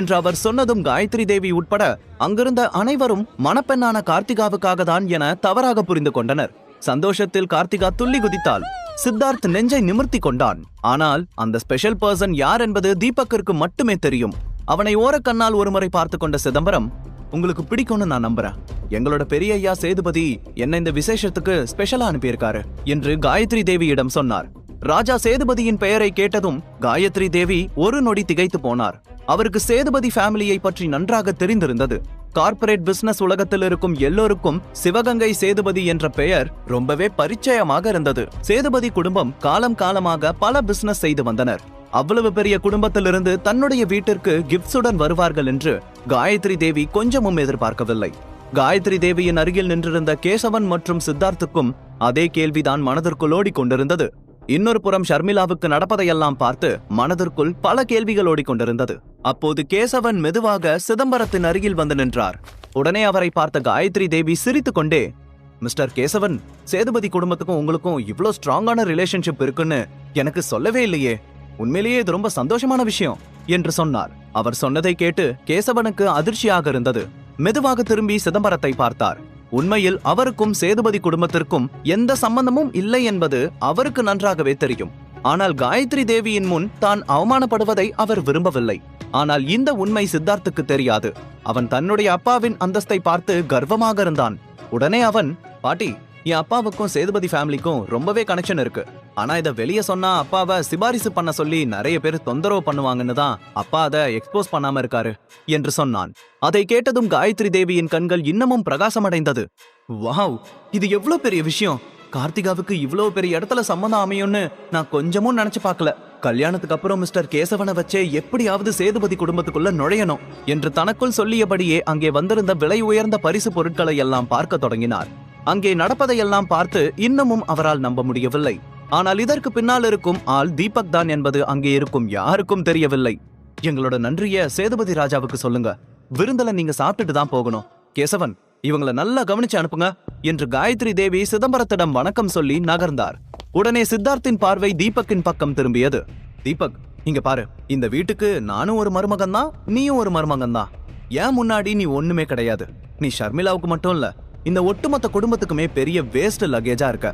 என்று அவர் சொன்னதும் காயத்ரி தேவி உட்பட அங்கிருந்த அனைவரும் மணப்பெண்ணான கார்த்திகாவுக்காக தான் என தவறாக புரிந்து கொண்டனர். சந்தோஷத்தில் கார்த்திகா துள்ளி குதித்தாள். சித்தார்த் நெஞ்சை நிமிர்த்தி கொண்டான். ஆனால் அந்த ஸ்பெஷல் பர்சன் யார் என்பது தீபக்கிற்கு மட்டுமே தெரியும். அவனை ஓரக்கண்ணால் ஒருமுறை பார்த்து கொண்ட சிதம்பரம் உங்களுக்கு பிடிக்கும்னு நான் நம்புறேன் எங்களோட பெரிய ஐயா சேதுபதி என்ன இந்த விசேஷத்துக்கு ஸ்பெஷலா அனுப்பியிருக்காரு என்று காயத்ரி தேவியிடம் சொன்னார். ராஜா சேதுபதியின் பெயரை கேட்டதும் காயத்ரி தேவி ஒரு நொடி திகைத்து போனார். அவருக்கு சேதுபதி ஃபேமிலியை பற்றி நன்றாக தெரிந்திருந்தது. கார்ப்பரேட் பிசினஸ் உலகத்தில் இருக்கும் எல்லோருக்கும் சிவகங்கை சேதுபதி என்ற பெயர் ரொம்பவே பரிச்சயமாக இருந்தது. சேதுபதி குடும்பம் காலம் காலமாக பல பிசினஸ் செய்து வந்தனர். அவ்வளவு பெரிய குடும்பத்திலிருந்து தன்னுடைய வீட்டிற்கு கிஃப்ட்ஸுடன் வருவார்கள் என்று காயத்ரி தேவி கொஞ்சமும் எதிர்பார்க்கவில்லை. காயத்ரி தேவியின் அருகில் நின்றிருந்த கேசவன் மற்றும் சித்தார்த்துக்கும் அதே கேள்விதான் மனதிற்குள் ஓடிக்கொண்டிருந்தது. இன்னொரு புறம் ஷர்மிளாவுக்கு நடப்பதையெல்லாம் பார்த்து மனதிற்குள் பல கேள்விகள் ஓடிக்கொண்டிருந்தது. அப்போது கேசவன் மெதுவாக சிதம்பரத்தின் அருகில் வந்து நின்றார். உடனே அவரை பார்த்த காயத்ரி தேவி சிரித்துக்கொண்டே மிஸ்டர் கேசவன் சேதுபதி குடும்பத்துக்கும் உங்களுக்கும் இவ்வளோ ஸ்ட்ராங்கான ரிலேஷன்ஷிப் இருக்குன்னு எனக்கு சொல்லவே இல்லையே. உண்மையிலேயே இது ரொம்ப சந்தோஷமான விஷயம் என்று சொன்னார். அவர் சொன்னதை கேட்டு கேசவனுக்கு அதிர்ச்சியாக இருந்தது. மெதுவாக திரும்பி சிதம்பரத்தை பார்த்தார். உண்மையில் அவருக்கும் சேதுபதி குடும்பத்திற்கும் எந்த சம்பந்தமும் இல்லை என்பது அவருக்கு நன்றாகவே தெரியும். ஆனால் காயத்ரி தேவியின் முன் தான் அவமானப்படுவதை அவர் விரும்பவில்லை. ஆனால் இந்த உண்மை சித்தார்த்துக்கு தெரியாது. அவன் தன்னுடைய அப்பாவின் அந்தஸ்தை பார்த்து கர்வமாக இருந்தான். உடனே அவன் பாட்டி என் அப்பாவுக்கும் சேதுபதி ஃபேமிலிக்கும் ரொம்பவே கனெக்ஷன் இருக்கு. ஆனா இதை வெளியே சொன்னா அப்பாவை சிபாரிசு பண்ண சொல்லி நிறைய பேர் தொந்தரவு பண்ணுவாங்கன்னு தான் அப்பா அதை எக்ஸ்போஸ் பண்ணாம இருக்காரு என்று சொன்னான். அதை கேட்டதும் காயத்ரி தேவியின் கண்கள் இன்னமும் பிரகாசமடைந்தது. வாவ்! இது எவ்வளவு பெரிய விஷயம்! கார்த்திகாவுக்கு இவ்வளவு பெரிய இடத்துல சம்மந்தம் அமையும்னு நான் கொஞ்சமும் நினைச்சு பார்க்கல. கல்யாணத்துக்கு அப்புறம் மிஸ்டர் கேசவனை வச்சே எப்படியாவது சேதுபதி குடும்பத்துக்குள்ள நுழையணும் என்று தனக்குள் சொல்லியபடியே அங்கே வந்திருந்த விலை உயர்ந்த பரிசு பொருட்களை எல்லாம் பார்க்க தொடங்கினார். அங்கே நடப்பதையெல்லாம் பார்த்து இன்னமும் அவரால் நம்ப முடியவில்லை. ஆனால் இதற்கு பின்னால் இருக்கும் ஆள் தீபக் தான் என்பது அங்கே இருக்கும் யாருக்கும் தெரியவில்லை. எங்களோட நன்றிய சேதுபதி ராஜாவுக்கு சொல்லுங்க. விருந்தல நீங்க சாப்பிட்டுட்டு தான் போகணும். கேசவன் இவங்கள நல்லா கவனிச்சு அனுப்புங்க என்று காயத்ரி தேவி சிதம்பரத்திடம் வணக்கம் சொல்லி நகர்ந்தார். உடனே சித்தார்த்தின் பார்வை தீபக்கின் பக்கம் திரும்பியது. தீபக் இங்க பாரு. இந்த வீட்டுக்கு நானும் ஒரு மருமகன் தான் நீயும் ஒரு மருமகன் தான் ஏன் முன்னாடி நீ ஒண்ணுமே கிடையாது. நீ ஷர்மிளாவுக்கு மட்டும் இல்ல இந்த ஒட்டுமொத்த குடும்பத்துக்குமே பெரிய வேஸ்ட் லக்கேஜா இருக்க.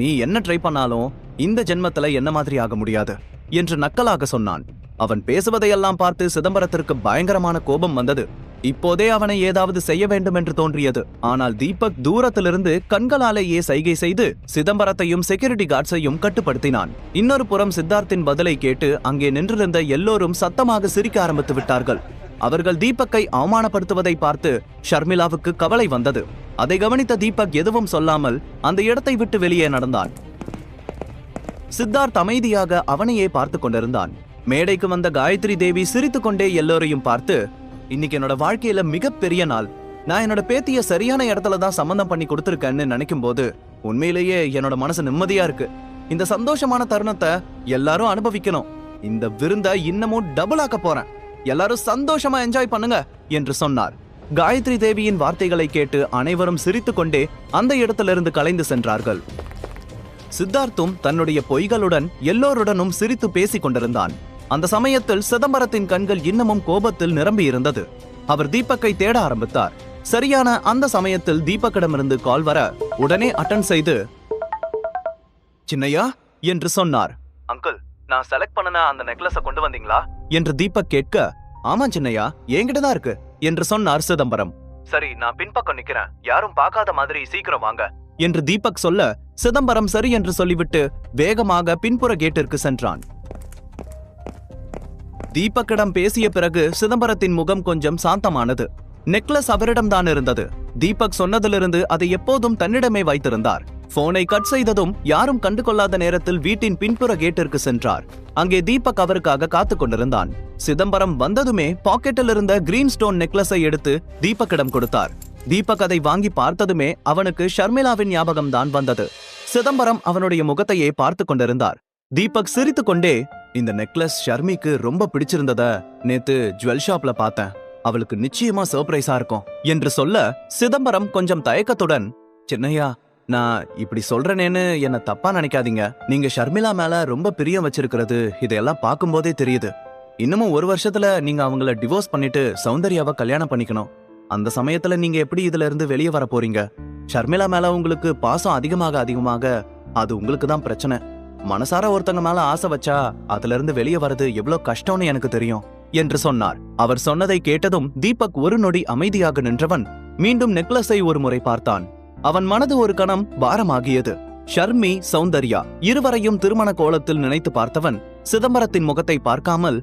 நீ என்ன ட்ரை பண்ணாலும் இந்த ஜென்மத்துல என்ன மாதிரி ஆக முடியாது என்று நக்கலாக சொன்னான். அவன் பேசுவதையெல்லாம் பார்த்து சிதம்பரத்திற்கு பயங்கரமான கோபம் வந்தது. இப்போதே அவனை ஏதாவது செய்ய வேண்டும் என்று தோன்றியது. ஆனால் தீபக் தூரத்திலிருந்து கண்களாலேயே சைகை செய்து சிதம்பரத்தையும் செக்யூரிட்டி கார்ட்ஸையும் கட்டுப்படுத்தினான். இன்னொரு புறம் சித்தார்த்தின் பதிலை கேட்டு அங்கே நின்றிருந்த எல்லோரும் சத்தமாக சிரிக்க ஆரம்பித்து விட்டார்கள். அவர்கள் தீபக்கை அவமானப்படுத்துவதை பார்த்து ஷர்மிளாவுக்கு கவலை வந்தது. அதை கவனித்த தீபக் எதுவும் சொல்லாமல் அந்த இடத்தை விட்டு வெளியே நடந்தான். சித்தார்த் அமைதியாக அவனையே பார்த்து கொண்டிருந்தான். மேடைக்கு வந்த காயத்ரி தேவி சிரித்துக்கொண்டே எல்லோரையும் பார்த்து இன்னைக்கு என்னோட வாழ்க்கையில மிகப்பெரிய நாள். நான் என்னோட பேத்திய சரியான இடத்துல தான் சம்மந்தம் பண்ணி கொடுத்துருக்கேன்னு நினைக்கும் போது உண்மையிலேயே என்னோட மனசு நிம்மதியா இருக்கு. இந்த சந்தோஷமான தருணத்தை எல்லாரும் அனுபவிக்கணும். இந்த விருந்த இன்னமும் டபுள் ஆக்க போறேன். எல்லாரும் சந்தோஷமா என்ஜாய் பண்ணுங்க என்று சொன்னார். காயத்ரி தேவியின் வார்த்தைகளை கேட்டு அனைவரும் சிரித்துக்கொண்டே அந்த இடத்திலிருந்து கலைந்து சென்றார்கள். சித்தார்த்தும் தன்னுடைய பொய்களுடன் எல்லோருடனும் சிரித்து பேசிக் கொண்டிருந்தான் அந்த சமயத்தில் சிதம்பரத்தின் கண்கள் இன்னமும் கோபத்தில் நிரம்பியிருந்தது. அவர் தீபக்கை தேட ஆரம்பித்தார். சரியான அந்த சமயத்தில் தீபக்கிடமிருந்து கால் வர உடனே அட்டன் செய்து சின்னையா என்று சொன்னார். அங்கிள் நான் செலக்ட் பண்ணன அந்த நெக்லஸ கொண்டு வந்தீங்களா? என்று தீபக் கேட்க ஆமா சின்னையா என்கிட்ட தான் இருக்கு என்று சொன்னார் சிதம்பரம். சரி நான் பின்பக்கம் நிக்கிறேன். யாரும் பார்க்காத மாதிரி சீக்கிரம் வாங்க என்று தீபக் சொல்ல சிதம்பரம் சரி என்று சொல்லிவிட்டு வேகமாக பின்புற கேட்டிற்கு சென்றான். தீபக்கிடம் பேசிய பிறகு சிதம்பரத்தின் முகம் கொஞ்சம் சாந்தமானது. நெக்லஸ் அவரிடம்தான் இருந்தது. தீபக் சொன்னதிலிருந்து அதை எப்போதும் தன்னிடமே வைத்திருந்தார். போனை கட் செய்ததும் யாரும் கண்டு கொள்ளாத நேரத்தில் வீட்டின் பின்புற கேட்டிற்கு சென்றார். அங்கே தீபக் அவருக்காக காத்துக் கொண்டிருந்தான். சிதம்பரம் வந்ததுமே பாக்கெட்டில் இருந்த கிரீன் ஸ்டோன் நெக்லஸை எடுத்து தீபக்கிடம் கொடுத்தார். தீபக் அதை வாங்கி பார்த்ததுமே அவனுக்கு ஷர்மிளாவின் ஞாபகம் தான் வந்தது. சிதம்பரம் அவனுடைய முகத்தையே பார்த்து கொண்டிருந்தார். தீபக் சிரித்துக்கொண்டே இந்த நெக்லஸ் ஷர்மிக்கு ரொம்ப பிடிச்சிருந்தத நேத்து ஜுவல் ஷாப்ல பார்த்தேன். அவளுக்கு நிச்சயமா சர்ப்ரைஸா இருக்கும். என்று சொல்ல சிதம்பரம் கொஞ்சம் தயக்கத்துடன் சின்னையா நான் இப்படி சொல்றேனேன்னு என்ன தப்பா நினைக்காதீங்க. நீங்க ஷர்மிளா மேல ரொம்ப பிரியம் வச்சிருக்கிறது இதையெல்லாம் பார்க்கும்போதே தெரியுது. இன்னமும் ஒரு வருஷத்துல நீங்க அவங்கள டிவோர்ஸ் பண்ணிட்டு சௌந்தர்யாவை கல்யாணம் பண்ணிக்கணும். அந்த சமயத்துல நீங்க எப்படி இதுல இருந்து வெளியே வர போறீங்க? ஷர்மிளா மேல உங்களுக்கு பாசம் அதிகமாக அதிகமாக அது உங்களுக்கு தான் பிரச்சனை. மனசார ஒருத்தங்க மேல ஆசை வச்சா அதுல இருந்து வெளியே வர்றது எவ்வளவு கஷ்டம்னு எனக்கு தெரியும் என்று சொன்னார். அவர் சொன்னதை கேட்டதும் தீபக் ஒரு நொடி அமைதியாக நின்றவன் மீண்டும் நெக்லஸை ஒரு முறை பார்த்தான். அவன் மனது ஒரு கணம் பாரமாகியது. ஷர்மி சௌந்தர்யா இருவரையும் திருமண கோலத்தில் நினைத்து பார்த்தவன் சிதம்பரத்தின் முகத்தை பார்க்காமல்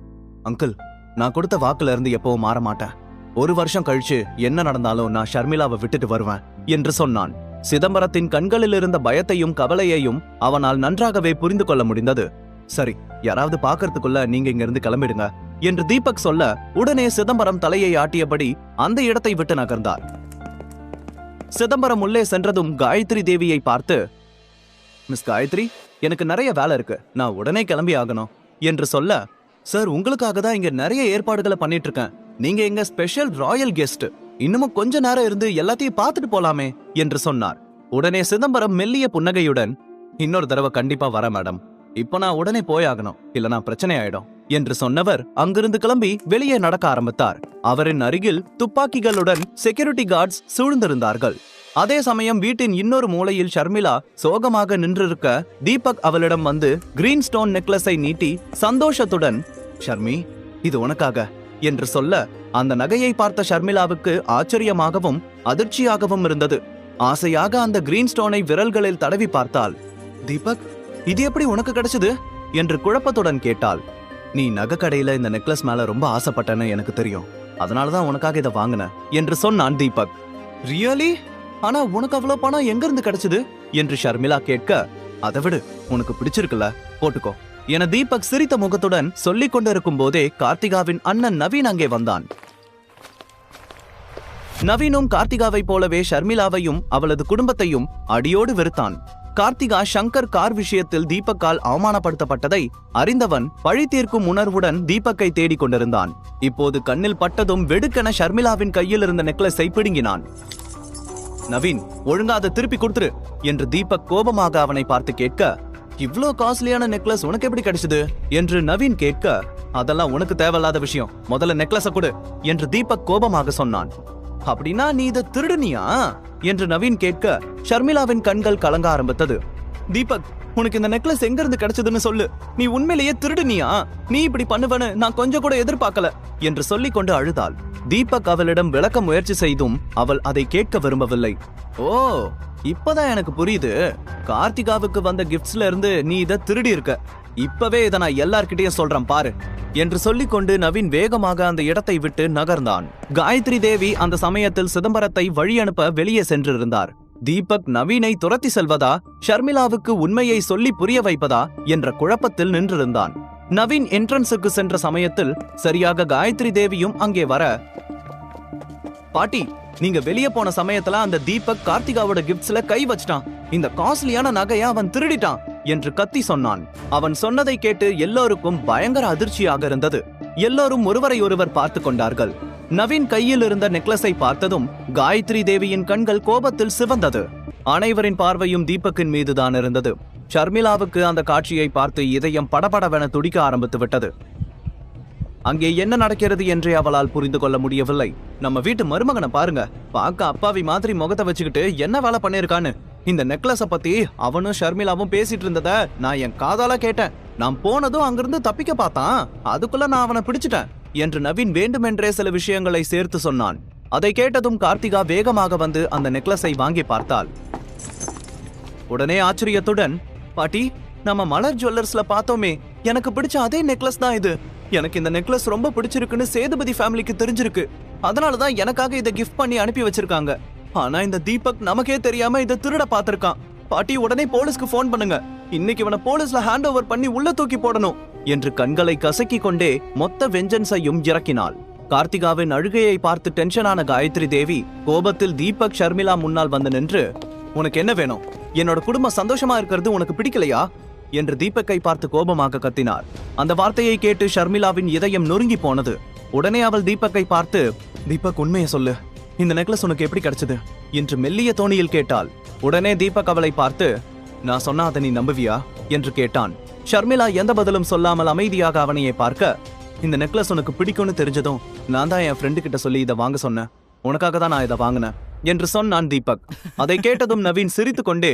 அங்கிள் நான் கொடுத்த வாக்குல இருந்து எப்பவும் மாற மாட்டேன். ஒரு வருஷம் கழிச்சு என்ன நடந்தாலும் நான் ஷர்மிளாவை விட்டுட்டு வருவேன் என்று சொன்னான். சிதம்பரத்தின் கண்களில் இருந்த பயத்தையும் கவலையையும் அவனால் நன்றாகவே புரிந்து கொள்ள முடிந்தது. சரி யாராவது பாக்கிறதுக்குள்ள நீங்க இங்கிருந்து கிளம்பிடுங்க என்று தீபக் சொல்ல உடனே சிதம்பரம் தலையை ஆட்டியபடி அந்த இடத்தை விட்டு நகர்ந்தார். சிதம்பரம் உள்ளே சென்றதும் காயத்ரி தேவியை பார்த்து மிஸ் காயத்ரி எனக்கு நிறைய வேலை இருக்கு. நான் உடனே கிளம்பி ஆகணும் என்று சொல்ல சார் உங்களுக்காக தான் இங்க நிறைய ஏற்பாடுகளை பண்ணிட்டு இருக்கேன். நீங்க எங்க ஸ்பெஷல் ராயல் கெஸ்ட் இன்னமும் கொஞ்ச நேரம் இருந்து எல்லாத்தையும் பார்த்துட்டு போலாமே என்று சொன்னார். உடனே சிதம்பரம் மெல்லிய புன்னகையுடன் இன்னொரு தடவை கண்டிப்பா வர மேடம். இப்ப நான் உடனே போயாகணும் இல்லனா பிரச்சனை ஆயிடும் என்று சொன்னவர் அங்கிருந்து கிளம்பி வெளியே நடக்க ஆரம்பித்தார். அவரின் அருகில் துப்பாக்கிகளுடன் செக்யூரிட்டி கார்ட்ஸ் சூழ்ந்திருந்தார்கள். அதே சமயம் வீட்டின் இன்னொரு மூலையில் ஷர்மிளா சோகமாக நின்றிருக்க தீபக் அவளிடம் வந்து கிரீன் ஸ்டோன் நெக்லஸை நீட்டி சந்தோஷத்துடன் ஷர்மி இது உனக்காக. என்று சொல்ல அந்த நகையை பார்த்த ஷர்மிளாவுக்கு ஆச்சரியமாகவும் அதிர்ச்சியாகவும் இருந்தது. ஆசையாக அந்த கிரீன் ஸ்டோனை விரல்களில் தடவி பார்த்தாள். தீபக் இது எப்படி உனக்கு கிடைச்சது? என்று குழப்பத்துடன் கேட்டாள். நீ நகைக்கடையில இந்த நெக்லஸ் மேல ரொம்ப ஆசைப்பட்டேன்னு எனக்கு தெரியும். அதனாலதான் உனக்காக இதை வாங்கினேன் என்று சொன்னான் தீபக். ரியலி ஆனா உனக்கு அவ்வளவு பணம் எங்க இருந்து கிடைச்சது? என்று ஷர்மிளா கேட்க அதை விடு உனக்கு பிடிச்சிருக்குல்ல போட்டுக்கோ. என தீபக் சிரித்த முகத்துடன் சொல்லிக் கொண்டிருக்கும் போதே கார்த்திகாவின் அண்ணன் நவீன் அங்கே வந்தான். நவீனும் கார்த்திகாவைப் போலவே ஷர்மிளாவையும் அவளது குடும்பத்தையும் அடியோடு வெறுத்தான். கார்த்திகா சங்கர் கார் விஷயத்தில் தீபக்கால் அவமானப்படுத்தப்பட்டதை அறிந்தவன் பழி தீர்க்கும் உணர்வுடன் தீபக்கை தேடிக் கொண்டிருந்தான். இப்போது கண்ணில் பட்டதும் வெடுக்கென ஷர்மிளாவின் கையில் இருந்த நெக்லஸை பிடுங்கினான். நவீன் ஒழுங்கா அதை திருப்பி கொடுத்துரு என்று தீபக் கோபமாக அவனை பார்த்து கேட்க இவ்ளோ காஸ்ட்லியான நெக்லஸ் உனக்கு எப்படி கிடைச்சது? என்று நவீன் கேட்க அதெல்லாம் உனக்கு தேவையில்லாத விஷயம். முதல்ல நெக்லஸ கொடு என்று தீபக் கோபமாக சொன்னான். அப்படின்னா நீ இதை திருடுனியா? என்று நவீன் கேட்க ஷர்மிளாவின் கண்கள் கலங்க ஆரம்பித்தது. தீபக் உனக்கு இந்த நெக்லஸ் எங்க இருந்து கிடைச்சதுன்னு சொல்லு. நீ உண்மையிலேயே திருடுனியா? நீ இப்படி பண்ணுவன்னு நான் கொஞ்சம் கூட எதிர்பார்க்கல என்று சொல்லிக் கொண்டு அழுதாள். தீபக் அவளிடம் விளக்க முயற்சி செய்தும் அவள் அதை கேட்க விரும்பவில்லை. ஓ இப்பதான் எனக்கு புரியுது. கார்த்திகாவுக்கு வந்த கிஃப்ட்ஸ்ல இருந்து நீ இதை திருடி இருக்க இப்பவே இதை நான் எல்லார்கிட்டயும் சொல்றேன் பாரு என்று சொல்லிக்கொண்டு நவீன் வேகமாக அந்த இடத்தை விட்டு நகர்ந்தான். காயத்ரி தேவி அந்த சமயத்தில் சிதம்பரத்தை வழி அனுப்ப வெளியே சென்றிருந்தார். தீபக் நவீனை துரத்தி செல்வதா ஷர்மிளாவுக்கு உண்மையை சொல்லி புரிய வைப்பதா என்ற குழப்பத்தில் நின்றிருந்தான். நவீன் என்ட்ரன்ஸுக்கு சென்ற சமயத்தில் சரியாக காயத்ரி தேவியும் அங்கே வர. பாட்டி நீங்க வெளியே போன சமயத்துல அந்த தீபக் கார்த்திகாவோட கிஃப்ட்ஸ்ல கை வச்சிட்டான். இந்த காஸ்ட்லியான நகைய அவன் திருடிட்டான் என்று கத்தி சொன்னான். அவன் சொன்னதை கேட்டு எல்லோருக்கும் பயங்கர அதிர்ச்சியாக இருந்தது. எல்லோரும் ஒருவரை ஒருவர் பார்த்து கொண்டார்கள். நவீன் கையில் இருந்த நெக்லஸை பார்த்ததும் காயத்ரி தேவியின் கண்கள் கோபத்தில் சிவந்தது. அனைவரின் பார்வையும் தீபக்கின் மீதுதான் இருந்தது. ஷர்மிளாவுக்கு அந்த காட்சியை பார்த்து இதயம் படபடவென துடிக்க ஆரம்பித்து விட்டது. அங்கே என்ன நடக்கிறது என்றே அவளால் புரிந்து கொள்ள முடியவில்லை. நம்ம வீட்டு மருமகனை பாருங்க. பார்க்க அப்பாவி மாதிரி முகத்தை வச்சுக்கிட்டு என்ன வேலை பண்ணிருக்கான்னு இந்த நெக்லஸை பத்தி அவனும் ஷர்மிளாவும் பேசிட்டு இருந்தத நான் என் காதால கேட்டேன். நான் போனதும் அங்கிருந்து தப்பிக்க பார்த்தான். அதுக்குள்ள நான் அவனை பிடிச்சிட்டேன் என்று நவீன் வேண்டுமென்றே சில விஷயங்களை சேர்த்து சொன்னான். அதை கேட்டதும் கார்த்திகா வேகமாக வந்து அந்த நெக்லஸை வாங்கி பார்த்தாள். உடனே ஆச்சரியத்துடன் பாட்டி நம்ம மலர் ஜுவல்லர்ஸ்ல பார்த்தோமே எனக்கு பிடிச்ச அதே நெக்லஸ் தான் இது. எனக்கு இந்த நெக்லஸ் ரொம்ப பிடிச்சிருக்குன்னு சேதுபதி ஃபேமிலிக்கு தெரிஞ்சிருக்கு. அதனால தான் எனக்காக இதை கிஃப்ட் பண்ணி அனுப்பி வச்சிருக்காங்க. ஆனா இந்த தீபக் நமக்கே தெரியாம இதை திருட பார்த்திருக்கான். பாட்டி உடனே போலீஸ்க்கு ஃபோன் பண்ணுங்க. இன்னைக்கு இவனை போலீஸ்ல ஹேண்ட் ஓவர் பண்ணி உள்ள தூக்கி போடணும் என்று கண்களை கசக்கி கொண்டே மொத்த வெஞ்சன்ஸையும் இறக்கினாள். கார்த்திகாவின் அழுகையை பார்த்து டென்ஷனான காயத்ரி தேவி கோபத்தில் தீபக் ஷர்மிளா முன்னால் வந்து நின்று உனக்கு என்ன வேணும்? என்னோட குடும்பம் சந்தோஷமா இருக்கிறது உனக்கு பிடிக்கலையா? என்று தீபக்கை பார்த்து கோபமாக கத்தினார். அந்த வார்த்தையை கேட்டு ஷர்மிளாவின் இதயம் நொறுங்கி போனது. உடனே அவள் தீபக்கை பார்த்து தீபக் உண்மையை சொல்லு. இந்த நெக்லஸ் உனக்கு எப்படி கிடைச்சது? என்று மெல்லிய தோணியில் கேட்டாள். உடனே தீபக் அவளை பார்த்து நான் சொன்னா அதை நீ நம்புவியா? என்று கேட்டான். ஷர்மிளா எந்த பதிலும் சொல்லாமல் அமைதியாக அவனையே பார்க்க இந்த நெக்லஸ் உனக்கு பிடிக்கும்னு தெரிஞ்சதும் நான் தான் என் ஃப்ரெண்டு கிட்ட சொல்லி இதை வாங்க சொன்னேன். உனக்காக தான் நான் இதை வாங்கினேன். என்று சொன்னான் தீபக். அதை கேட்டதும் நவீன் சிரித்து கொண்டே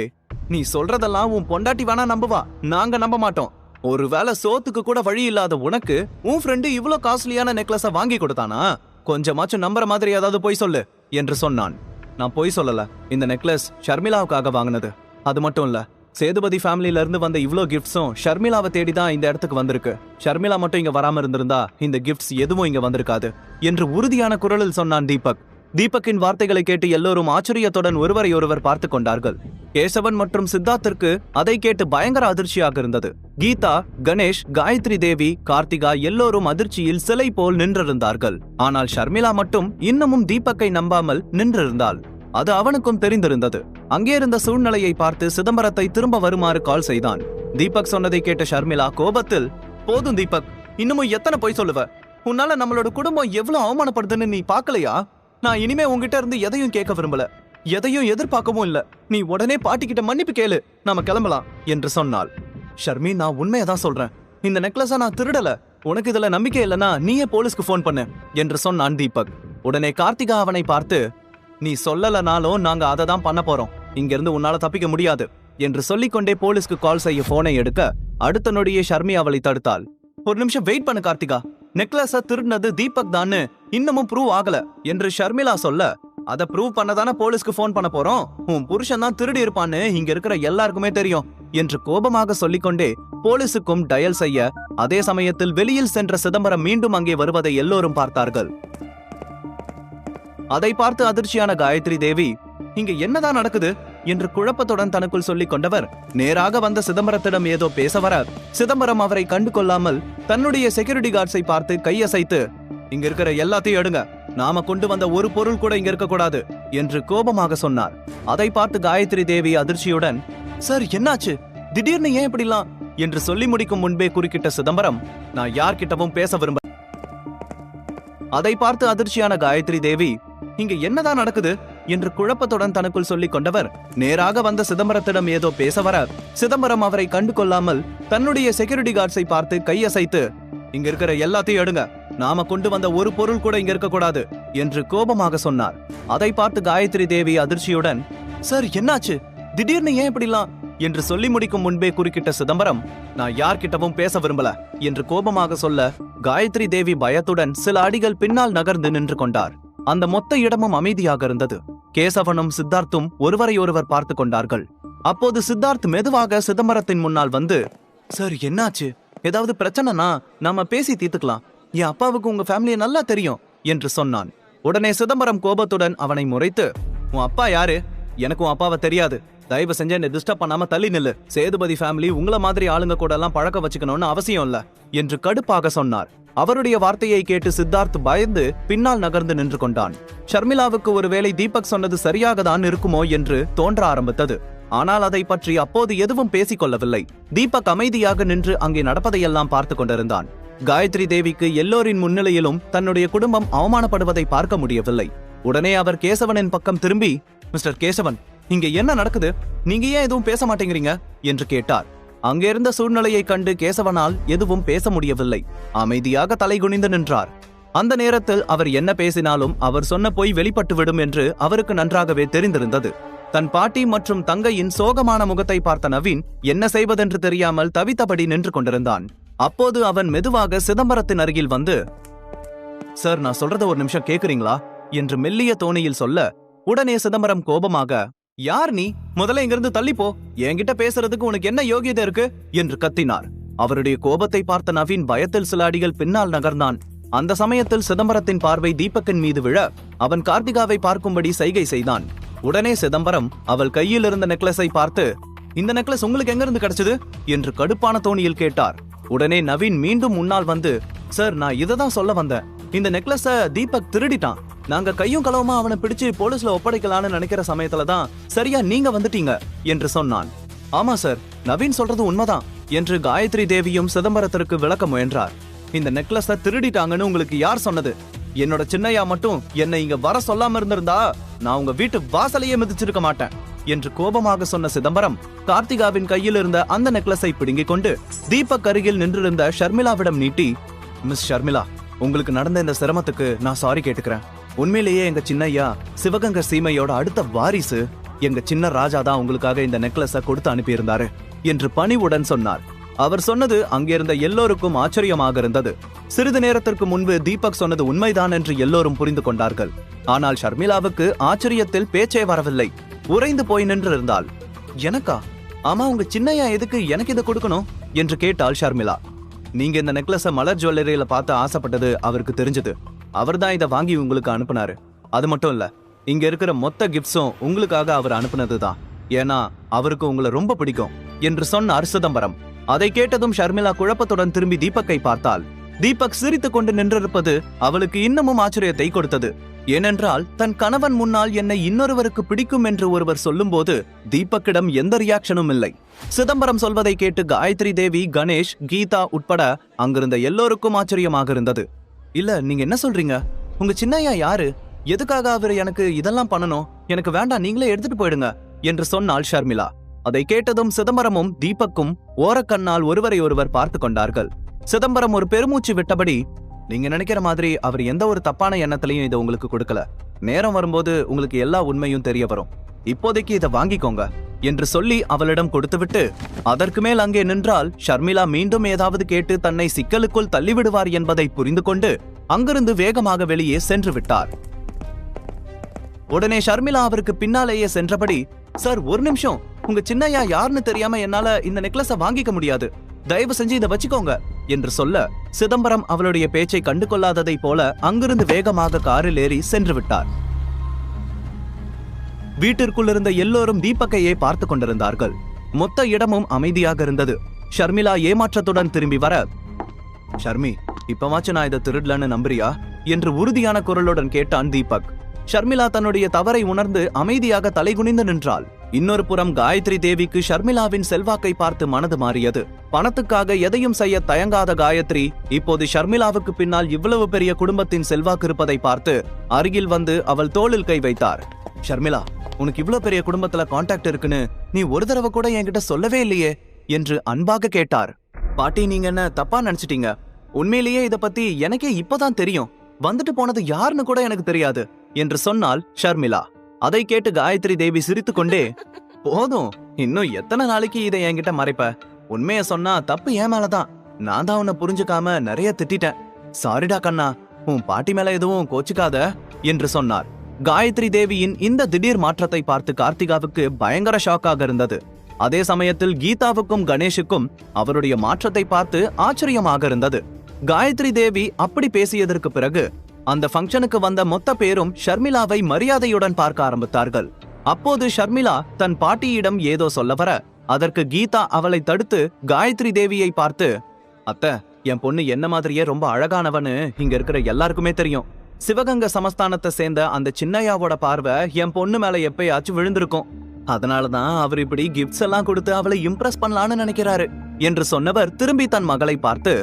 நீ சொல்றதெல்லாம் உன் பொண்டாட்டி வேணா நம்புவா. நாங்க நம்ப மாட்டோம். ஒருவேளை சோத்துக்கு கூட வழி இல்லாத உனக்கு உன் ஃப்ரெண்டு இவ்வளோ காஸ்ட்லியான நெக்லஸ வாங்கி கொடுத்தானா? கொஞ்சமாச்சும் நம்புற மாதிரி ஏதாவது போய் சொல்லு என்று சொன்னான். நான் போய் சொல்லல. இந்த நெக்லஸ் ஷர்மிளாவுக்காக வாங்கினது. அது மட்டும் இல்ல சேதுபதி ஃபேமிலில இருந்து வந்த இவ்வளோ கிஃப்ட்ஸும் ஷர்மிளாவை தேடி தான் இந்த இடத்துக்கு வந்திருக்கு. ஷர்மிளா மட்டும் இங்க வராம இருந்திருந்தா இந்த கிஃப்ட்ஸ் எதுவும் இங்க வந்திருக்காது என்று உறுதியான குரலில் சொன்னான் தீபக். தீபக்கின் வார்த்தைகளை கேட்டு எல்லோரும் ஆச்சரியத்துடன் ஒருவரை ஒருவர் பார்த்து கொண்டார்கள். கேசவன் மற்றும் சித்தார்த்திற்கு அதை கேட்டு பயங்கர அதிர்ச்சியாக இருந்தது. கீதா கணேஷ் காயத்ரி தேவி கார்த்திகா எல்லோரும் அதிர்ச்சியில் சிலை போல் நின்றிருந்தார்கள். ஆனால் ஷர்மிளா மட்டும் இன்னமும் தீபக்கை நம்பாமல் நின்றிருந்தாள். அது அவனுக்கும் தெரிந்திருந்தது. அங்கே இருந்த சூழ்நிலையை பார்த்து சிதம்பரத்தை திரும்ப வருமாறு கால் செய்தான். தீபக் சொன்னதை கேட்ட ஷர்மிளா கோபத்தில் போதும் தீபக் இன்னமும் எத்தனை பொய் சொல்லுவ? உன்னால நம்மளோட குடும்பம் எவ்வளவு அவமானப்படுதுன்னு நீ பாக்கலையா நான் இனிமே உங்ககிட்ட இருந்து எதையும் கேட்க விரும்பல. எதையும் எதிர்பார்க்கவும் இல்ல. நீ உடனே பாட்டிக்கிட்ட மன்னிப்பு கேளு. நாம கிளம்பலாம் என்று சொன்னாள். ஷர்மி நான் உண்மையை தான் சொல்றேன். இந்த நெக்லஸை நான் திருடல. உனக்கு இதுல நம்பிக்கை இல்லைன்னா நீயே போலீஸ்க்கு ஃபோன் பண்ணு என்று சொன்னான் தீபக். உடனே கார்த்திகா அவனை பார்த்து நீ சொல்லலனாலும் நாங்க அதை தான் பண்ண போறோம். இங்கிருந்து உன்னால தப்பிக்க முடியாது என்று சொல்லிக்கொண்டே போலீஸ்க்கு கால் செய்ய போனை எடுக்க அடுத்த நொடியே ஷர்மி அவளை தடுத்தாள். ஒரு நிமிஷம் வெயிட் பண்ணு கார்த்திகா. நெக்லஸ திருடினது தீபக் தான்னு இன்னமும் ப்ரூவ் ஆகல என்று ஷர்மிளா சொல்ல அத ப்ரூவ் பண்ணதானே போலீஸ்க்கு ஃபோன் பண்ண போறோம்? உன் புருஷன் தான் திருடி இருப்பான்னு இங்க இருக்கிற எல்லாருக்குமே தெரியும் என்று கோபமாக சொல்லிக்கொண்டே போலீசுக்கும் டயல் செய்ய அதே சமயத்தில் வெளியில் சென்ற சிதம்பரம் மீண்டும் அங்கே வருவதை எல்லோரும் பார்த்தார்கள். அதை பார்த்து அதிர்ச்சியான காயத்ரி தேவி இங்க என்னதான் நடக்குது? என்று குழப்பத்துடன் தனக்குள் சொல்லிக் கொண்டவர் நேராக வந்த சிதம்பரத்திடம் ஏதோ பேச வர சிதம்பரம் அவரை கண்டு கொள்ளாமல் தன்னுடைய செக்யூரிட்டி கார்ட்ஸை பார்த்து கையசைத்து இங்க இருக்கிற எல்லாத்தையும் எடுங்க நாம கொண்டு வந்த ஒரு பொருள் கூட இங்க இருக்க கூடாது என்று கோபமாக சொன்னார். அதை பார்த்து காயத்ரி தேவி அதிர்ச்சியுடன் சார் என்னாச்சு? திடீர்னு ஏன் இப்படிலாம்? என்று சொல்லி முடிக்கும் முன்பே குறுக்கிட்ட சிதம்பரம் நான் யார்கிட்டவும் பேச விரும்ப அதை பார்த்து அதிர்ச்சியான காயத்ரி தேவி இங்க என்னதான் நடக்குது? என்று குழப்பத்துடன் தனக்குள் சொல்லிக் கொண்டவர் நேராக வந்த சிதம்பரத்திடம் ஏதோ பேச வர சிதம்பரம் அவரை கண்டு கொள்ளாமல் தன்னுடைய செக்யூரிட்டி கார்ட்ஸை பார்த்து கையசைத்து இங்க இருக்கிற எல்லாத்தையும் எடுங்க. நாம கொண்டு வந்த ஒரு பொருள் கூட இங்க இருக்கக்கூடாது என்று கோபமாக சொன்னார். அதை பார்த்து காயத்ரி தேவி அதிர்ச்சியுடன் சார் என்னாச்சு? திடீர்னு ஏன் இப்படிலாம்? என்று சொல்லி முடிக்கும் முன்பே குறுக்கிட்ட சிதம்பரம் நான் யார்கிட்டவும் பேச விரும்பல என்று கோபமாக சொல்ல காயத்ரி தேவி பயத்துடன் சில அடிகள் பின்னால் நகர்ந்து நின்று கொண்டார். அந்த மொத்த இடமும் அமைதியாக இருந்தது. கேசவனும் சித்தார்த்தும் ஒருவரையொருவர் பார்த்து கொண்டார்கள். அப்போது சித்தார்த் மெதுவாக சிதம்பரத்தின் முன்னால் வந்து சார் என்னாச்சு? ஏதாவது பிரச்சனைனா நாம பேசி தீர்த்துக்கலாம். என் அப்பாவுக்கு உங்க ஃபேமிலியை நல்லா தெரியும் என்று சொன்னான். உடனே சிதம்பரம் கோபத்துடன் அவனை முறைத்து உன் அப்பா யாரு? எனக்கு உன் அப்பாவை தெரியாது. தயவு செஞ்சு என்னை டிஸ்டர்ப் பண்ணாம தள்ளி நில்லு. சேதுபதி ஃபேமிலி உங்களை மாதிரி ஆளுங்க கூட எல்லாம் பழக்க வச்சுக்கணும்னு அவசியம் இல்ல என்று கடுப்பாக சொன்னார். அவருடைய வார்த்தையை கேட்டு சித்தார்த் பயந்து பின்னால் நகர்ந்து நின்று கொண்டான். ஷர்மிளாவுக்கு ஒருவேளை தீபக் சொன்னது சரியாக தான் இருக்குமோ என்று தோன்ற ஆரம்பித்தது. ஆனால் அதை பற்றி அப்போது எதுவும் பேசிக்கொள்ளவில்லை தீபக் அமைதியாக நின்று அங்கே நடப்பதையெல்லாம் பார்த்து கொண்டிருந்தான். காயத்ரி தேவிக்கு எல்லோரின் முன்னிலையிலும் தன்னுடைய குடும்பம் அவமானப்படுவதை பார்க்க முடியவில்லை. உடனே அவர் கேசவனின் பக்கம் திரும்பி மிஸ்டர் கேசவன் இங்க என்ன நடக்குது? நீங்க ஏன் எதுவும் பேச மாட்டேங்கிறீங்க? என்று கேட்டார். அங்கிருந்த சூழ்நிலையை கண்டு கேசவனால் எதுவும் பேச முடியவில்லை. அமைதியாக தலைகுனிந்து நின்றார். அந்த நேரத்தில் அவர் என்ன பேசினாலும் அவர் சொன்ன பொய் வெளிப்பட்டுவிடும் என்று அவருக்கு நன்றாகவே தெரிந்திருந்தது. தன் பாட்டி மற்றும் தங்கையின் சோகமான முகத்தை பார்த்த நவீன் என்ன செய்வதென்று தெரியாமல் தவித்தபடி நின்று கொண்டிருந்தான். அப்போது அவன் மெதுவாக சிதம்பரத்தின் அருகில் வந்து சார் நான் சொல்றத ஒரு நிமிஷம் கேக்குறீங்களா? என்று மெல்லிய தோணியில் சொல்ல உடனே சிதம்பரம் கோபமாக யார் நீ? முதல்ல இங்கிருந்து தள்ளிப்போ. என்கிட்ட பேசுறதுக்கு உனக்கு என்ன யோகியதை இருக்கு? என்று கத்தினார். அவருடைய கோபத்தை பார்த்த நவீன் பயத்தில் சில அடிகள் பின்னால் நகர்ந்தான். அந்த சமயத்தில் சிதம்பரத்தின் பார்வை தீபக்கின் மீது விழ அவன் கார்த்திகாவை பார்க்கும்படி சைகை செய்தான். உடனே சிதம்பரம் அவள் கையில் இருந்த நெக்லஸை பார்த்து இந்த நெக்லஸ் உங்களுக்கு எங்கிருந்து கிடைச்சது? என்று கடுப்பான தோணியில் கேட்டார். உடனே நவீன் மீண்டும் முன்னால் வந்து சார் நான் இதை தான் சொல்ல வந்தேன். இந்த நெக்லஸ தீபக் திருடிட்டான். நாங்க கையும் களவுமா அவனை பிடிச்சு போலீஸ்ல ஒப்படைக்கலாம்னு நினைக்கிற சமயத்துல தான் சரியா நீங்க வந்துட்டீங்க என்று சொன்னான். ஆமா சார். நவீன் சொல்றது உண்மைதான் என்று காயத்ரி தேவியும் சிதம்பரத்திற்கு விளக்க முயன்றார். இந்த நெக்லஸ திருடிட்டாங்கன்னு உங்களுக்கு யார் சொன்னது? என்னோட சின்னையா மட்டும் என்னை இங்க வர சொல்லாம இருந்திருந்தா நான் உங்க வீட்டு வாசலையே மிதிச்சிருக்க மாட்டேன் என்று கோபமாக சொன்ன சிதம்பரம் கார்த்திகாவின் கையில் இருந்த அந்த நெக்லஸை பிடுங்கிக் கொண்டு தீபக் அருகில் நின்றிருந்த ஷர்மிளாவிடம் நீட்டி மிஸ் ஷர்மிளா உங்களுக்கு நடந்த இந்த சிரமத்துக்கு நான் சாரி கேட்டுக்கிறேன். உண்மையிலேயே எங்க சின்னையா சிவகங்கை சீமையோட அடுத்த வாரிசு எங்க சின்ன ராஜா தான் உங்களுக்காக இந்த நெக்லஸ கொடுத்து அனுப்பியிருந்தாரு என்று பணிவுடன் சொன்னார். அவர் சொன்னது அங்கிருந்த எல்லோருக்கும் ஆச்சரியமாக இருந்தது. சிறிது நேரத்திற்கு முன்பு தீபக் சொன்னது உண்மைதான் என்று எல்லோரும் புரிந்து கொண்டார்கள். ஆனால் ஷர்மிளாவுக்கு ஆச்சரியத்தில் பேச்சே வரவில்லை. உறைந்து போய் நின்று இருந்தாள் எனக்கா? ஆமா உங்க சின்னையா எதுக்கு எனக்கு இதை கொடுக்கணும்? என்று கேட்டாள் ஷர்மிளா. நீங்க இந்த நெக்லஸ மலர் ஜுவல்லரியில பார்த்து ஆசைப்பட்டது அவருக்கு தெரிஞ்சது. அவர்தான் இதை வாங்கி உங்களுக்கு அனுப்புனாரு. அது மட்டும் இல்ல இங்க இருக்கிற மொத்த கிஃப்ட்ஸும் உங்களுக்காக அவர் அனுப்புனதுதான் ஏன்னா அவருக்கு உங்களை ரொம்ப பிடிக்கும் என்று சொன்னார் சிதம்பரம் அதை கேட்டதும் ஷர்மிளா குழப்பத்துடன் திரும்பி தீபக்கை பார்த்தாள். தீபக் சிரித்து கொண்டு நின்றிருப்பது அவளுக்கு இன்னமும் ஆச்சரியத்தை கொடுத்தது. ஏனென்றால் தன் கணவன் முன்னால் என்னை இன்னொருவருக்கு பிடிக்கும் என்று ஒருவர் சொல்லும்போது தீபக்கிடம் எந்த ரியாக்ஷனும் இல்லை. சிதம்பரம் சொல்வதை கேட்டு காயத்ரி தேவி கணேஷ் கீதா உட்பட அங்கிருந்த எல்லோருக்கும் ஆச்சரியமாக இருந்தது. இல்ல நீங்க என்ன சொல்றீங்க? உங்க சின்னையா யாரு? எதுக்காக அவர் எனக்கு இதெல்லாம் பண்ணணும்? எனக்கு வேண்டாம் நீங்களே எடுத்துட்டு போயிடுங்க என்று சொன்னாள் ஷர்மிளா. அதை கேட்டதும் சிதம்பரமும் தீபக்கும் ஓரக்கண்ணால் ஒருவரை ஒருவர் பார்த்து கொண்டார்கள். சிதம்பரம் ஒரு பெருமூச்சு விட்டபடி நீங்க நினைக்கிற மாதிரி அவர் எந்த ஒரு தப்பான எண்ணத்திலையும் இதை உங்களுக்கு கொடுக்கல. நேரம் வரும்போது உங்களுக்கு எல்லா உண்மையும் தெரிய வரும். இப்போதைக்கு இதை வாங்கிக்கோங்க என்று சொல்லி அவளிடம் கொடுத்துவிட்டு அதற்கு மேல் அங்கே நின்றால் ஷர்மிளா மீண்டும் ஏதாவது கேட்டு தன்னை சிக்கலுக்குள் தள்ளிவிடுவார் என்பதை புரிந்து கொண்டு அங்கிருந்து வேகமாக வெளியே சென்று விட்டார். உடனே ஷர்மிளா அவருக்கு பின்னாலேயே சென்றபடி சார் ஒரு நிமிஷம். உங்க சின்னையா யாருன்னு தெரியாம என்னால இந்த நெக்லஸை வாங்கிக்க முடியாது. தயவு செஞ்சு இதை வச்சுக்கோங்க என்று சொல்ல சிதம்பரம் அவளுடைய பேச்சை கண்டுகொள்ளாததைப் போல அங்கிருந்து வேகமாக காரில் ஏறி சென்று விட்டார். வீட்டிற்குள் இருந்த எல்லோரும் தீபக்கையே பார்த்து கொண்டிருந்தார்கள். மொத்த இடமும் அமைதியாக இருந்தது. ஷர்மிளா ஏமாற்றத்துடன் திரும்பி வர ஷர்மி இப்பவாச்சும் நான் இதை திருடலன்னு நம்புறியா? என்று உறுதியான குரலுடன் கேட்டான் தீபக். ஷர்மிளா தன்னுடைய தவறை உணர்ந்து அமைதியாக தலைகுனிந்து நின்றாள். இன்னொரு புறம் காயத்ரி தேவிக்கு ஷர்மிளாவின் செல்வாக்கை பார்த்து மனது மாறியது. பணத்துக்காக எதையும் செய்ய தயங்காத காயத்ரி இப்போது ஷர்மிளாவுக்கு பின்னால் இவ்வளவு பெரிய குடும்பத்தின் செல்வாக்கு இருப்பதை பார்த்து அருகில் வந்து அவள் தோளில் கை வைத்தார். ஷர்மிளா உனக்கு இவ்ளோ பெரிய குடும்பத்துல காண்டாக்ட் இருக்குன்னு நீ ஒரு தடவை கூட என்கிட்ட சொல்லவே இல்லையே என்று அன்பாக கேட்டார். பாட்டி நீங்க என்ன தப்பா நினைச்சிட்டீங்க? உண்மையிலேயே இத பத்தி எனக்கே இப்பதான் தெரியும். வந்துட்டு போனது யாருன்னு கூட எனக்கு தெரியாது என்று சொன்னால் ஷர்மிளா. அதை கேட்டு காயத்ரி தேவி சிரித்துக்கொண்டே போதும் இன்னும் எத்தனை நாளைக்கு இதை என்கிட்ட மறைப்ப? உண்மைய சொன்னா தப்பு ஏன் மேலதான். நான் தான் உன்னை புரிஞ்சுக்காம நிறைய திட்டிட்டேன். சாரிடா கண்ணா உன் பாட்டி மேல எதுவும் கோச்சுக்காத என்று சொன்னார். காயத்ரி தேவியின் இந்த திடீர் மாற்றத்தை பார்த்து கார்த்திகாவுக்கு பயங்கர ஷாக்காக இருந்தது. அதே சமயத்தில் கீதாவுக்கும் கணேஷுக்கும் அவருடைய மாற்றத்தை பார்த்து ஆச்சரியமாக இருந்தது. காயத்ரி தேவி அப்படி பேசியதற்கு பிறகு அந்த ஃபங்க்ஷனுக்கு வந்த மொத்த பேரும் ஷர்மிளாவை மரியாதையுடன் பார்க்க ஆரம்பித்தார்கள். அப்போது ஷர்மிளா தன் பாட்டியிடம் ஏதோ சொல்ல வர அதற்கு கீதா அவளை தடுத்து காயத்ரி தேவியை பார்த்து அத்தை என் பொண்ணு என்ன மாதிரியே ரொம்ப அழகானவன்னு இங்க இருக்கிற எல்லாருக்குமே தெரியும். சிவகங்கை சமஸ்தானத்தை சேர்ந்த அந்த சின்னையாவோட பார்வை என் பொண்ணு மேல எப்பயாச்சும் விழுந்திருக்கும். அதனாலதான் அவர் இப்படி கிஃப்ட்ஸ் எல்லாம் கொடுத்து அவளை இம்ப்ரெஸ் பண்ணலான்னு நினைக்கிறாரு என்று சொன்னவர் திரும்பி தன் மகளை பார்த்து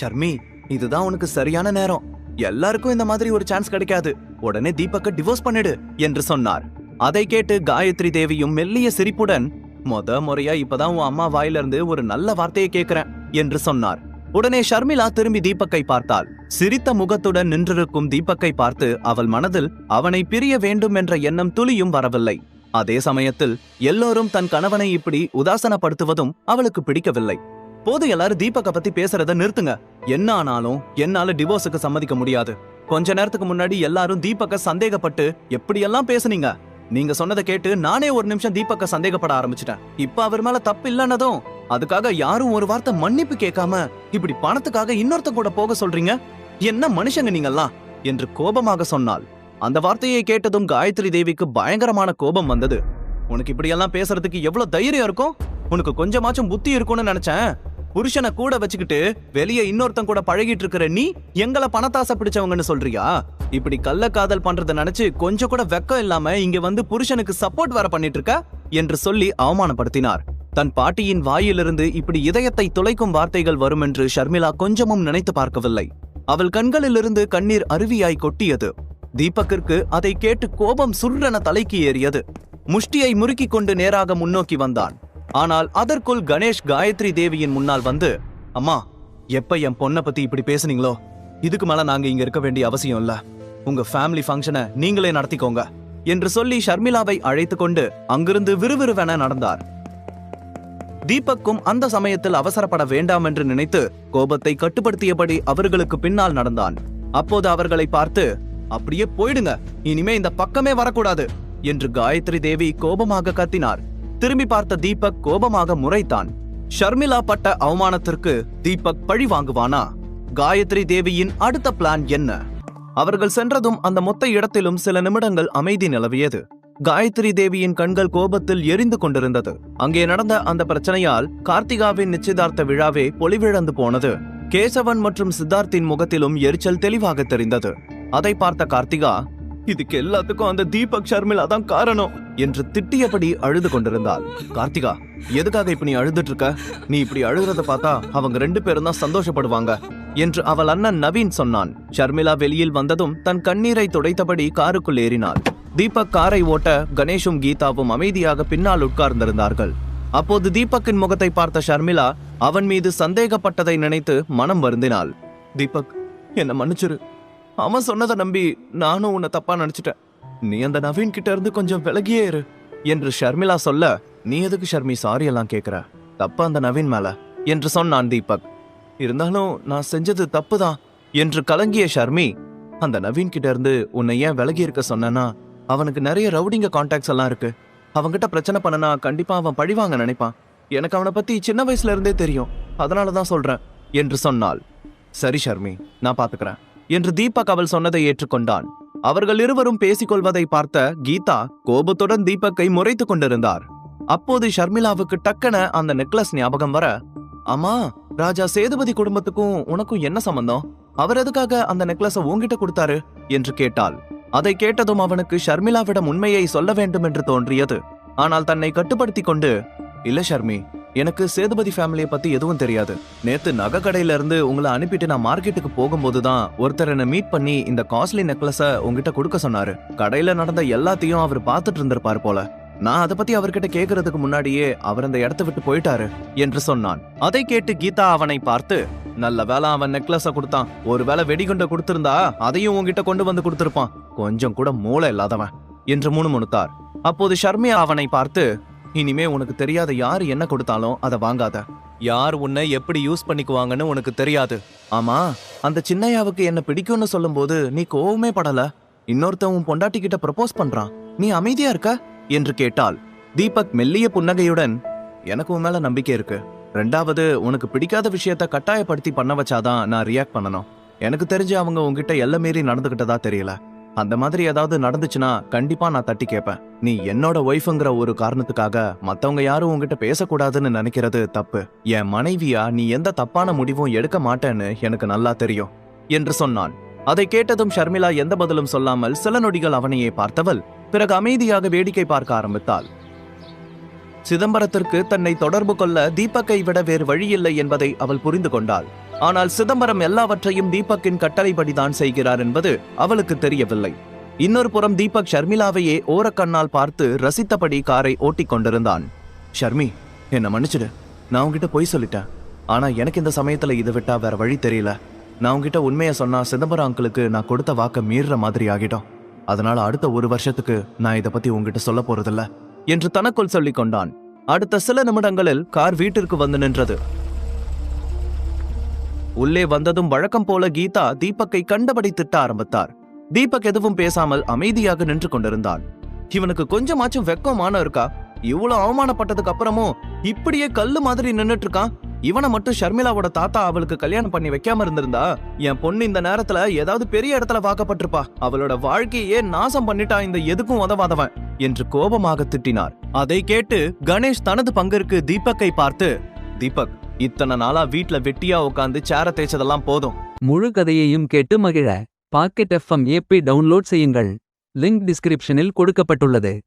ஷர்மி இதுதான் உனக்கு சரியான நேரம். எல்லாருக்கும் இந்த மாதிரி ஒரு சான்ஸ் கிடைக்காது. உடனே தீபக்க டிவோர்ஸ் பண்ணிடு என்று சொன்னார். அதை கேட்டு காயத்ரி தேவியும் மெல்லிய சிரிப்புடன் மொத முறையா இப்பதான் உன் அம்மா வாயிலிருந்து ஒரு நல்ல வார்த்தையை கேக்குறேன் என்று சொன்னார். உடனே ஷர்மிளா திரும்பி தீபக்கை பார்த்தாள். சிரித்த முகத்துடன் நின்றிருக்கும் தீபக்கை பார்த்து அவள் மனதில் அவனை பிரிய வேண்டும் என்ற எண்ணம் துளியும் வரவில்லை. அதே சமயத்தில் எல்லோரும் தன் கணவனை இப்படி உதாசனப்படுத்துவதும் அவளுக்கு பிடிக்கவில்லை. போது எல்லாரும் தீபக்க பத்தி பேசுறத நிறுத்துங்க. என்ன ஆனாலும் என்னால டிவோர்ஸுக்கு சம்மதிக்க முடியாது. கொஞ்ச நேரத்துக்கு முன்னாடி எல்லாரும் தீபக்க சந்தேகப்பட்டு எப்படியெல்லாம் பேசுனீங்க? நீங்க சொன்னதை கேட்டு நானே ஒரு நிமிஷம் தீபக்க சந்தேகப்பட ஆரம்பிச்சிட்டேன். இப்ப அவர் மேல தப்பு இல்லைன்னதும் அதுக்காக யாரும் ஒரு வார்த்தை மன்னிப்பு கேட்காம இப்படி பணத்துக்காக இன்னொருத்த கூட போக சொல்றீங்க? என்ன மனுஷங்க நீங்கெல்லாம் என்று கோபமாக சொன்னால் அந்த வார்த்தையை கேட்டதும் காயத்ரி தேவிக்கு பயங்கரமான கோபம் வந்தது. உனக்கு இப்படியெல்லாம் பேசுறதுக்கு எவ்வளவு தைரியம் இருக்கும்? உனக்கு கொஞ்சமாச்சும் புத்தி இருக்கும்னு நினைச்சேன். புருஷனை கூட வச்சுக்கிட்டு வெளியே இன்னொருத்தன் கூட பழகிட்டு இருக்கிற நீ எங்களை பணத்தாசை பிடிச்சவங்கன்னு சொல்றியா? இப்படி கள்ள காதல் பண்றத நினைச்சு கொஞ்சம் கூட வெக்கம் இல்லாம இங்க வந்து புருஷனுக்கு சப்போர்ட் வேற பண்ணிட்டு இருக்க என்று சொல்லி அவமானப்படுத்தினார். தன் பாட்டியின் வாயிலிருந்து இப்படி இதயத்தை துளைக்கும் வார்த்தைகள் வரும் என்று ஷர்மிளா கொஞ்சமும் நினைத்து பார்க்கவில்லை. அவள் கண்களிலிருந்து கண்ணீர் அருவியாய் கொட்டியது. தீபக்கிற்கு அதை கேட்டு கோபம் சுர்ரன தலைக்கு ஏறியது. முஷ்டியை முறுக்கிக் கொண்டு நேராக முன்னோக்கி வந்தான். ஆனால் அதற்குள் கணேஷ் காயத்ரி தேவியின் முன்னால் வந்து அம்மா எப்ப என் பொண்ணை பத்தி இப்படி பேசுனீங்களோ? இதுக்கு மேல நாங்க இங்க இருக்க வேண்டிய அவசியம் இல்ல. உங்க ஃபேமிலி ஃபங்க்ஷனை நீங்களே நடத்திக்கோங்க என்று சொல்லி ஷர்மிளாவை அழைத்து கொண்டு அங்கிருந்து விறுவிறுவென நடந்தார். தீபக்கும் அந்த சமயத்தில் அவசரப்பட வேண்டாம் என்று நினைத்து கோபத்தை கட்டுப்படுத்தியபடி அவர்களுக்கு பின்னால் நடந்தான். அப்போது அவர்களை பார்த்து அப்படியே போயிடுங்க. இனிமே இந்த பக்கமே வரக்கூடாது என்று காயத்ரி தேவி கோபமாக கத்தினார். திரும்பி பார்த்த தீபக் கோபமாக முறைத்தான். ஷர்மிளா பட்ட அவமானத்திற்கு தீபக் பழி வாங்குவானா? காயத்ரி தேவியின் அடுத்த பிளான் என்ன? அவர்கள் சென்றதும் அந்த மொத்த இடத்திலும் சில நிமிடங்கள் அமைதி நிலவியது. காயத்ரி தேவியின் கண்கள் கோபத்தில் எரிந்து கொண்டிருந்தது. அங்கே நடந்த அந்த பிரச்சனையால் கார்த்திகாவின் நிச்சயதார்த்த விழாவே பொலிவிழந்து போனது. கேசவன் மற்றும் சித்தார்த்தின் முகத்திலும் எரிச்சல் தெளிவாக தெரிந்தது. அதை பார்த்த கார்த்திகா இதுக்கு எல்லாத்துக்கும் அந்த தீபக் ஷர்மிளா தான் காரணம் என்று திட்டியபடி அழுது கொண்டிருந்தாள். கார்த்திகா எதுக்காக இப்ப நீ அழுதுட்டு இருக்க? நீ இப்படி அழுகிறத பார்த்தா அவங்க ரெண்டு பேரும் தான் சந்தோஷப்படுவாங்க என்று அவள் அண்ணன் நவீன் சொன்னான். ஷர்மிளா வெளியில் வந்ததும் தன் கண்ணீரை துடைத்தபடி காருக்குள் ஏறினாள். தீபக் காரை ஓட்ட கணேஷும் கீதாவும் அமைதியாக பின்னால் உட்கார்ந்திருந்தார்கள். அப்போது தீபக்கின் முகத்தை பார்த்த ஷர்மிளா அவன் மீது சந்தேகப்பட்டதை நினைத்து மனம் வருந்தினாள். தீபக் என்ன மன்னிச்சிரு. அவன் சொன்னதை நம்பி நானும் உன்னை தப்பா நினைச்சிட்டேன். நீ அந்த நவீன் கிட்ட இருந்து கொஞ்சம் விலகியே இரு என்று ஷர்மிளா சொல்ல நீ எதுக்கு ஷர்மி சாரி எல்லாம் கேட்குற தப்பா அந்த நவீன் மேல என்று சொன்னான் தீபக். இருந்தாலும் நான் செஞ்சது தப்பு தான் என்று கலங்கிய ஷர்மி அந்த நவீன் கிட்ட இருந்து உன்னை ஏன் விலகி இருக்க சொன்னேன்னா அவனுக்கு நிறைய ரவுடிங்க கான்டாக்ட்ஸ் எல்லாம் இருக்கு. அவன்கிட்ட பிரச்சனை பண்ணனா கண்டிப்பா அவன் பழிவாங்க நினைப்பான். எனக்கு அவனை பத்தி சின்ன வயசுல இருந்தே தெரியும். அதனால தான் சொல்றேன் என்று சொன்னாள். சரி ஷர்மி நான் பாத்துக்கிறேன். என்று தீபக் அவள் சொன்னதை ஏற்றுக்கொண்டான். அவர்கள் இருவரும் பேசிக்கொள்வதை பார்த்த கீதா கோபத்துடன் தீபக்கை முறைத்துக் கொண்டிருந்தார். அப்போது ஷர்மிளாவுக்கு டக்கன அந்த நெக்லஸ் ஞாபகம் வர அம்மா ராஜா சேதுபதி குடும்பத்துக்கும் உனக்கும் என்ன சம்பந்தம்? அவர் எதுக்காக அந்த நெக்லஸ உன்கிட்ட கொடுத்தாரு? என்று கேட்டாள். அதை கேட்டதும் அவனுக்கு ஷர்மிளாவிடம் உண்மையை சொல்ல வேண்டும் என்று தோன்றியது. ஆனால் தன்னை கட்டுப்படுத்திக் கொண்டு இல்ல ஷர்மி எனக்கு சேதுபதி ஃபேமிலியை பத்தி எதுவும் தெரியாது. நேத்து நகை கடையில இருந்து உங்களை அனுப்பிட்டு நான் மார்க்கெட்டுக்கு போகும்போது தான் ஒருத்தர் என்ன மீட் பண்ணி இந்த காஸ்ட்லி நெக்லஸ உங்ககிட்ட கொடுக்க சொன்னாரு. கடையில நடந்த எல்லாத்தையும் அவர் பார்த்துட்டு இருந்திருப்பார் போல. நான் அதை பத்தி அவர்கிட்ட கேக்குறதுக்கு முன்னாடியே அவர் அந்த இடத்த விட்டு போயிட்டாரு என்று சொன்னான். அதை கேட்டு கீதா அவனை பார்த்து நல்ல வேளை அவன் நெக்லஸ கொடுத்தான். ஒருவேளை வெடிகுண்ட கொடுத்திருந்தா அதையும் உங்ககிட்ட கொண்டு வந்து கொடுத்திருப்பான். கொஞ்சம் கூட மூளை இல்லாதவன் என்று முணுமுணுத்தார். அப்போது ஷர்மியா அவனை பார்த்து இனிமே உனக்கு தெரியாத யார் என்ன கொடுத்தாலும் அதை வாங்காத. யார் உன்னை எப்படி யூஸ் பண்ணிக்குவாங்கன்னு உனக்கு தெரியாது. ஆமா அந்த சின்னையாவுக்கு என்ன பிடிக்கும்னு சொல்லும்போது நீ கோவமே படல. இன்னொருத்தன் உன் பொண்டாட்டி கிட்ட ப்ரப்போஸ் பண்றான். நீ அமைதியா இருக்க? என்று கேட்டாள். தீபக் மெல்லிய புன்னகையுடன் எனக்கு உன் மேல நம்பிக்கை இருக்கு. ரெண்டாவது உனக்கு பிடிக்காத விஷயத்த கட்டாயப்படுத்தி பண்ண வச்சாதான் நான் ரியாக்ட் பண்ணணும். எனக்கு தெரிஞ்சு அவங்க உன்கிட்ட எல்லை மீறி நடந்துகிட்டதா தெரியல. அந்த மாதிரி ஏதாவது நடந்துச்சுன்னா கண்டிப்பா நான் தட்டி கேட்பேன் நீ என்னோட ஒய்ஃபுங்கிற ஒரு காரணத்துக்காக மத்தவங்க யாரும் உன்கிட்ட பேசக்கூடாதுன்னு நினைக்கிறது தப்பு. என் மனைவியா நீ எந்த தப்பான முடிவும் எடுக்க மாட்டேன்னு எனக்கு நல்லா தெரியும் என்று சொன்னான். அதை கேட்டதும் ஷர்மிளா எந்த பதிலும் சொல்லாமல் சில நொடிகள் அவனையே பார்த்தவள் பிறகு அமைதியாக வேடிக்கை பார்க்க ஆரம்பித்தாள். சிதம்பரத்திற்கு தன்னை தொடர்பு கொள்ள தீபக்கை விட வேறு வழியில்லை என்பதை அவள் புரிந்து கொண்டாள். ஆனால் சிதம்பரம் எல்லாவற்றையும் தீபக்கின் கட்டளைப்படிதான் செய்கிறார் என்பது அவளுக்கு தெரியவில்லை. இன்னொரு புறம் தீபக் ஷர்மிளாவையே ஓரக்கண்ணால் பார்த்து ரசித்தபடி காரை ஓட்டிக் கொண்டிருந்தான். ஷர்மி என்ன மன்னிச்சிடு. நான் உன்கிட்ட பொய் சொல்லிட்டேன். ஆனா எனக்கு இந்த சமயத்துல இதை விட்டா வேற வழி தெரியல. நான் உங்ககிட்ட உண்மையை சொன்னா சிதம்பரம் அங்கிளுக்கு நான் கொடுத்த வாக்க மீறுற மாதிரி ஆகிடும். அதனால அடுத்த ஒரு வருஷத்துக்கு நான் இதை பத்தி உன்கிட்ட சொல்ல போறதில்ல என்று தனக்குள் சொல்லிக் கொண்டான். அடுத்த சில நிமிடங்களில் கார் வீட்டிற்கு வந்து நின்றது. உள்ளே வந்ததும் வழக்கம் போல கீதா தீபக்கை கண்டபடி திட்ட ஆரம்பித்தார். தீபக் எதுவும் பேசாமல் அமைதியாக நின்று கொண்டிருந்தான். இவனுக்கு கொஞ்சமாச்சும் வெக்கமான இருக்கா இவ்வளவு அவமானப்பட்டதுக்கு அப்புறமும் இப்படியே கல்லு மாதிரி நின்னுட்டு இருக்கான் இவனை மட்டும் ஷர்மிளாவோட தாத்தா அவளுக்கு கல்யாணம் பண்ணி வைக்காம இருந்திருந்தா என் பொண்ணு இந்த நேரத்துல ஏதாவது பெரிய இடத்துல வாக்கப்பட்டிருப்பா. அவளோட வாழ்க்கையே நாசம் பண்ணிட்டா இந்த எதுக்கும் உதவாதவன் என்று கோபமாக திட்டினார். அதை கேட்டு கணேஷ் தனது பங்கிற்கு தீபக்கை பார்த்து தீபக் இத்தனை நாளா வீட்ல வெட்டியா உட்காந்து சேர தேய்ச்சதெல்லாம் போதும். முழு கதையையும் கேட்டு மகிழ. பாக்கெட் எஃப்எம் ஏபி டவுன்லோட் செய்யுங்கள். லிங்க் டிஸ்கிரிப்ஷனில் கொடுக்கப்பட்டுள்ளது.